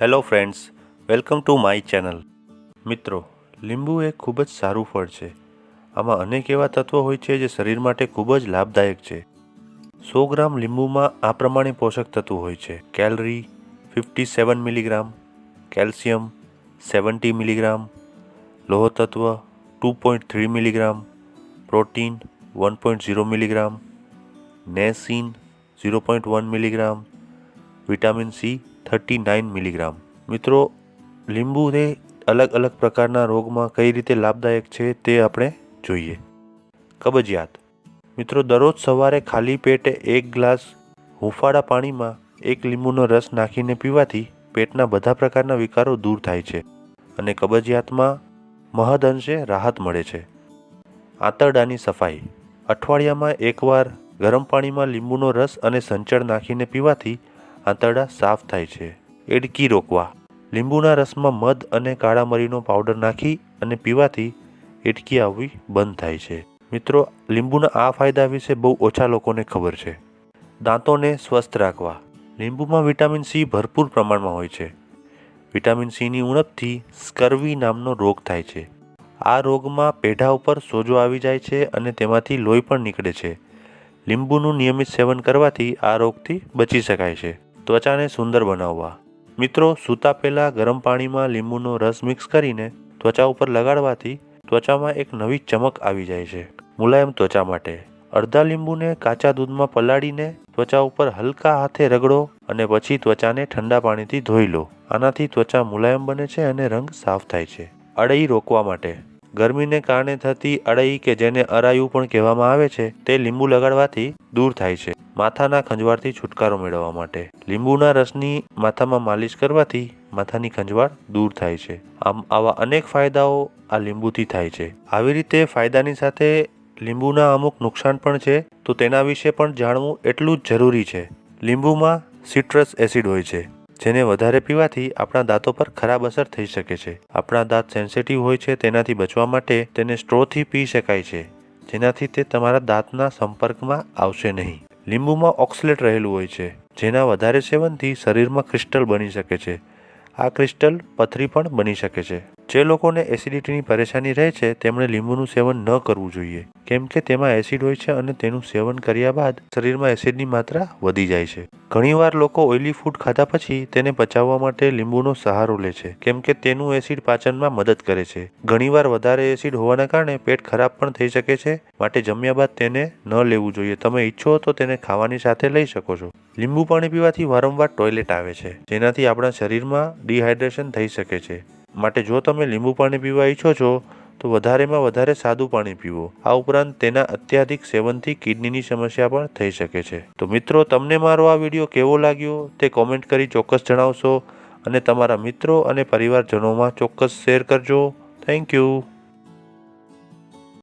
Hello friends, welcome to my channel. મિત્રો, લીંબુ એ ખૂબ જ સારું ફળ છે. આમાં અનેક એવા તત્વો હોય છે જે શરીર માટે ખૂબ જ લાભદાયક છે. સો ગ્રામ લીંબુમાં આ પ્રમાણે પોષક તત્વો હોય છે. Calorie fifty seven milligram, calcium seventy milligram, લોહ તત્વ two point three milligram, protein one point zero milligram, niacin zero point one milligram, vitamin C thirty nine milligram. મિત્રો, લીંબુને અલગ અલગ પ્રકારના રોગમાં કઈ રીતે લાભદાયક છે તે આપણે જોઈએ. કબજિયાત. મિત્રો, દરરોજ સવારે ખાલી પેટે એક ગ્લાસ હુંફાળા પાણીમાં એક લીંબુનો રસ નાખીને પીવાથી પેટના બધા પ્રકારના વિકારો દૂર થાય છે અને કબજિયાતમાં મહદઅંશે રાહત મળે છે. આંતરડાની સફાઈ. અઠવાડિયામાં એકવાર ગરમ પાણીમાં લીંબુનો રસ અને સંચળ નાખીને પીવાથી આંતરડા સાફ થાય છે. એડકી રોકવા. લીંબુના રસમાં મધ અને કાળા મરીનો પાવડર નાખી અને પીવાથી એડકી આવવી બંધ થાય છે. મિત્રો, લીંબુના આ ફાયદા વિશે બહુ ઓછા લોકોને ખબર છે. દાંતોને સ્વસ્થ રાખવા. લીંબુમાં વિટામિન સી ભરપૂર પ્રમાણમાં હોય છે. વિટામિન સીની ઉણપથી સ્કર્વી નામનો રોગ થાય છે. આ રોગમાં પેઢા ઉપર સોજો આવી જાય છે અને તેમાંથી લોહી પણ નીકળે છે. લીંબુનું નિયમિત સેવન કરવાથી આ રોગથી બચી શકાય છે. ત્વચાને સુંદર બનાવવા. મિત્રો, સૂતા પહેલાં ગરમ પાણીમાં લીંબુનો રસ મિક્સ કરીને ત્વચા ઉપર લગાડવાથી ત્વચામાં એક નવી ચમક આવી જાય છે. મુલાયમ ત્વચા માટે. અડધા લીંબુને કાચા દૂધમાં પલાળીને ત્વચા ઉપર હલકા હાથે રગડો અને પછી ત્વચાને ઠંડા પાણીથી ધોઈ લો. આનાથી ત્વચા મુલાયમ બને છે અને રંગ સાફ થાય છે. અડઈ રોકવા માટે. ગરમીને કારણે થતી અડાઈ કે જેને અરાયું પણ કહેવામાં આવે છે, તે લીંબુ લગાડવાથી દૂર થાય છે. માથાના ખંજવાળથી છુટકારો મેળવવા માટે. લીંબુના રસની માથામાં માલિશ કરવાથી માથાની ખંજવાળ દૂર થાય છે. આમ આવા અનેક ફાયદાઓ આ લીંબુથી થાય છે. આવી રીતે ફાયદાની સાથે લીંબુના અમુક નુકસાન પણ છે, તો તેના વિશે પણ જાણવું એટલું જ જરૂરી છે. લીંબુમાં સિટ્રસ એસિડ હોય છે. જેને વધારે પીવાથી આપણા દાંતો પર ખરાબ અસર થઈ શકે છે. આપણા દાંત સેન્સિટિવ હોય છે તેનાથી બચવા માટે તેને સ્ટ્રોથી પી શકાય છે, જેનાથી તે તમારા દાંતના સંપર્કમાં આવશે નહીં. લીંબુમાં ઓક્સલેટ રહેલું હોય છે, જેના વધારે સેવનથી શરીરમાં ક્રિસ્ટલ બની શકે છે. આ ક્રિસ્ટલ પથરી પણ બની શકે છે. જે લોકોને એસિડિટીની પરેશાની રહે છે, તેમણે લીંબુનું સેવન ન કરવું જોઈએ. કેમ કે તેમાં એસિડ હોય છે અને તેનું સેવન કર્યા બાદ શરીરમાં એસિડની માત્રા વધી જાય છે. ઘણીવાર લોકો ઓઇલી ફૂડ ખાધા પછી તેને પચાવવા માટે લીંબુનો સહારો લે છે, કેમ કે તેનું એસિડ પાચનમાં મદદ કરે છે. ઘણીવાર વધારે એસિડ હોવાના કારણે પેટ ખરાબ પણ થઈ શકે છે, માટે જમ્યા બાદ તેને ન લેવું જોઈએ. તમે ઈચ્છો તો તેને ખાવાની સાથે લઈ શકો છો. લીંબુ પાણી પીવાથી વારંવાર ટોયલેટ આવે છે, જેનાથી આપણા શરીરમાં ડિહાઇડ્રેશન થઈ શકે છે. માટે જો તમે લીંબુ પાણી પીવા ઈચ્છો છો તો વધારેમાં વધારે સાદું પાણી પીવો. આ ઉપરાંત તેના અત્યાધિક સેવનથી કિડનીની સમસ્યા પણ થઈ શકે છે. તો મિત્રો, તમને મારો આ વીડિયો કેવો લાગ્યો તે કોમેન્ટ કરી ચોક્કસ જણાવશો અને તમારા મિત્રો અને પરિવારજનોમાં ચોક્કસ શેર કરજો. Thank you